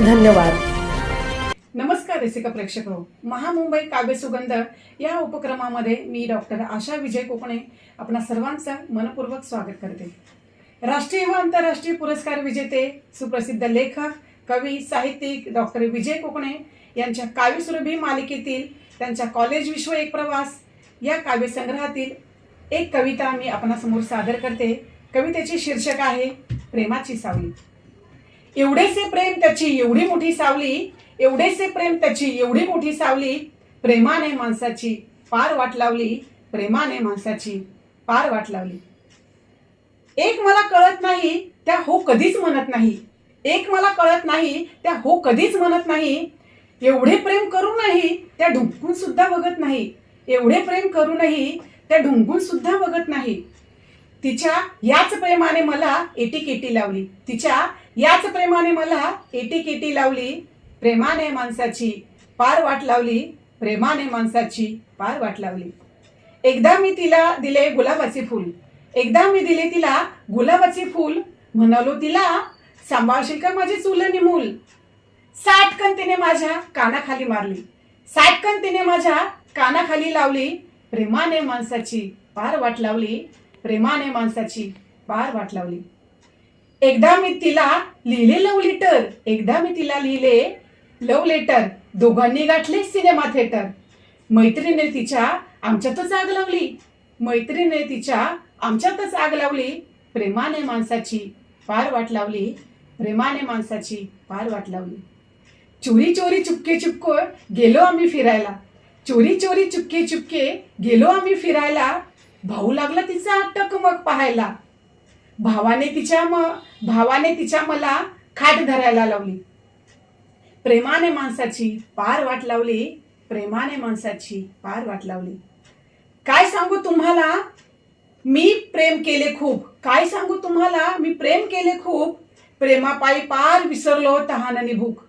धन्यवाद. नमस्कार रसिका प्रेक्षक हो. महामुंबई काव्य सुगंध या उपक्रमामध्ये मी डॉक्टर आशा विजय कोकणे आपणा सर्वांचं मनपूर्वक स्वागत करते. राष्ट्रीय व आंतरराष्ट्रीय पुरस्कार विजेते सुप्रसिद्ध लेखक कवी साहित्यिक डॉक्टर विजय कोकणे यांच्या काव्यसुरभी मालिकेतील त्यांच्या कॉलेज विश्व एक प्रवास या काव्यसंग्रहातील एक कविता मी आपणासमोर सादर करते. कवितेचे शीर्षक आहे प्रेमाची सावली. एवढेसे प्रेम त्याची एवढी मोठी सावली एवढेसे प्रेम त्याची एवढी मोठी सावली प्रेमाने माणसाची पार वाट लावली प्रेमाने माणसाची पार वाट लावली. एक मला कळत नाही त्या हो कधीच म्हणत नाही. एक मला कळत नाही त्या हो कधीच म्हणत नाही. एवढे प्रेम करूनही त्या ढुंकून सुद्धा बघत नाही. एवढे प्रेम करूनही त्या ढुंकून सुद्धा बघत नाही. तिच्या याच प्रेमाने मला एटीकेटी लावली. तिच्या याच प्रेमाने मला एटीकेटी लावली. प्रेमाने माणसाची पार वाट लावली. प्रेमाने माणसाची पार वाट लावली. एकदा मी तिला दिले गुलाबाचे फूल. एकदा मी दिले तिला गुलाबाचे फूल. म्हणालो तिला सांभाळशील का माझे चुल निमूल? मूल तिने माझ्या कानाखाली मारली. साठकन तिने माझ्या कानाखाली लावली. प्रेमाने माणसाची पार वाट लावली. प्रेमाने माणसाची पार वाट लावली. एकदा मी तिला लिहिले लव लेटर एकदा मी तिला लिहिले लव लेटर दोघांनी गाठले सिनेमा थिएटर मैत्रीने तिच्या आमच्यातच आग लावली. मैत्रीने तिच्या आमच्यातच आग लावली. प्रेमाने माणसाची पार वाट लावली. प्रेमाने माणसाची पार वाट लावली. चोरी चोरी चुपके चुपको गेलो आम्ही फिरायला. चोरी चोरी चुपके चुपके गेलो आम्ही फिरायला. भाऊ लागला तिचा टकमक पाहायला. भावाने तिच्या म भावाने तिच्या मला खाट धरायला लावली. प्रेमाने माणसाची पार वाट लावली. प्रेमाने माणसाची पार वाट लावली. काय सांगू तुम्हाला? मी प्रेम केले खूप. काय सांगू तुम्हाला? मी प्रेम केले खूप. प्रेमापायी पार विसरलो तहान आणि भूक.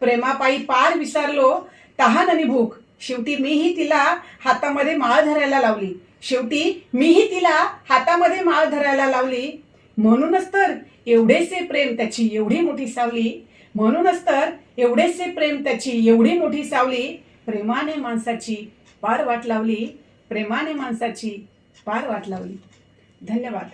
प्रेमापायी पार विसरलो तहान आणि भूक. शेवटी मीही तिला हातामध्ये माळ धरायला लावली. शेवटी मीही तिला हातामध्ये माळ धरायला लावली. म्हणूनच तर एवढेसे प्रेम त्याची एवढी मोठी सावली. म्हणूनच तर एवढेसे प्रेम त्याची एवढी मोठी सावली. प्रेमाने माणसाची पार वाट लावली. प्रेमाने माणसाची पार वाट लावली. धन्यवाद.